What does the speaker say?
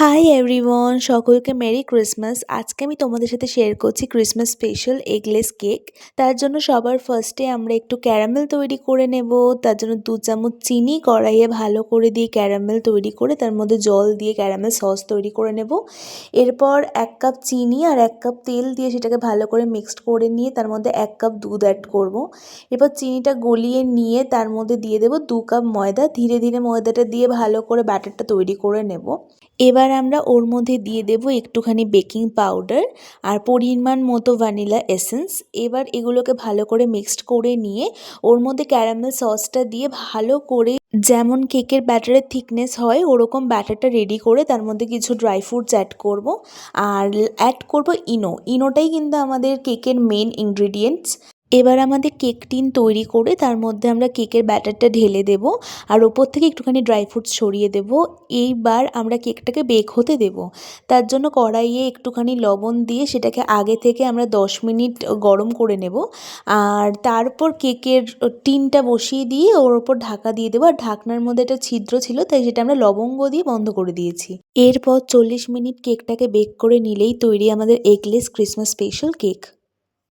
High everyone সকলকে merry Christmas আজকে আমি তোমাদের সাথে শেয়ার করছি ক্রিসমাস স্পেশাল এগলেস কেক তার জন্য সবার ফার্স্টে আমরা একটু ক্যারামেল তৈরি করে নেব। তার জন্য দু চামচ চিনি কড়াইয়ে ভালো করে দিয়ে ক্যারামেল তৈরি করে তার মধ্যে জল দিয়ে ক্যারামেল সস তৈরি করে নেব। এরপর এক কাপ চিনি আর এক কাপ তেল দিয়ে সেটাকে ভালো করে মিক্সড করে নিয়ে তার মধ্যে এক কাপ দুধ অ্যাড করব। এরপর চিনিটা গলিয়ে নিয়ে তার মধ্যে দিয়ে দেব দু কাপ ময়দা। ধীরে ধীরে ময়দাটা দিয়ে ভালো করে ব্যাটারটা তৈরি করে নেব। এবার আমরা ওর মধ্যে দিয়ে দেব একটুখানি বেকিং পাউডার আর পরিমাণ মতো ভ্যানিলা এসেন্স। এবার এগুলোকে ভালো করে মিক্সড করে নিয়ে ওর মধ্যে ক্যারামেল সসটা দিয়ে ভালো করে যেমন কেকের ব্যাটারের থিকনেস হয়, ওরকম ব্যাটারটা রেডি করে তার মধ্যে কিছু ড্রাই ফ্রুটস অ্যাড করব। আর অ্যাড করব ইনো। ইনোটাই কিন্তু আমাদের কেকের মেন ইনগ্রিডিয়েন্টস। এবার আমাদের কেক টিন তৈরি করে তার মধ্যে আমরা কেকের ব্যাটারটা ঢেলে দেব আর ওপর থেকে একটুখানি ড্রাই ফ্রুটস ছড়িয়ে দেব। এইবার আমরা কেকটাকে বেক হতে দেব। তার জন্য কড়াইয়ে একটুখানি লবণ দিয়ে সেটাকে আগে থেকে আমরা দশ মিনিট গরম করে নেব। আর তারপর কেকের টিনটা বসিয়ে দিয়ে ওর ওপর ঢাকা দিয়ে দেবো। আর ঢাকনার মধ্যে একটা ছিদ্র ছিল, তাই সেটা আমরা লবঙ্গ দিয়ে বন্ধ করে দিয়েছি। এরপর চল্লিশ মিনিট কেকটাকে বেক করে নিলেই তৈরি আমাদের এগলেস ক্রিসমাস স্পেশাল কেক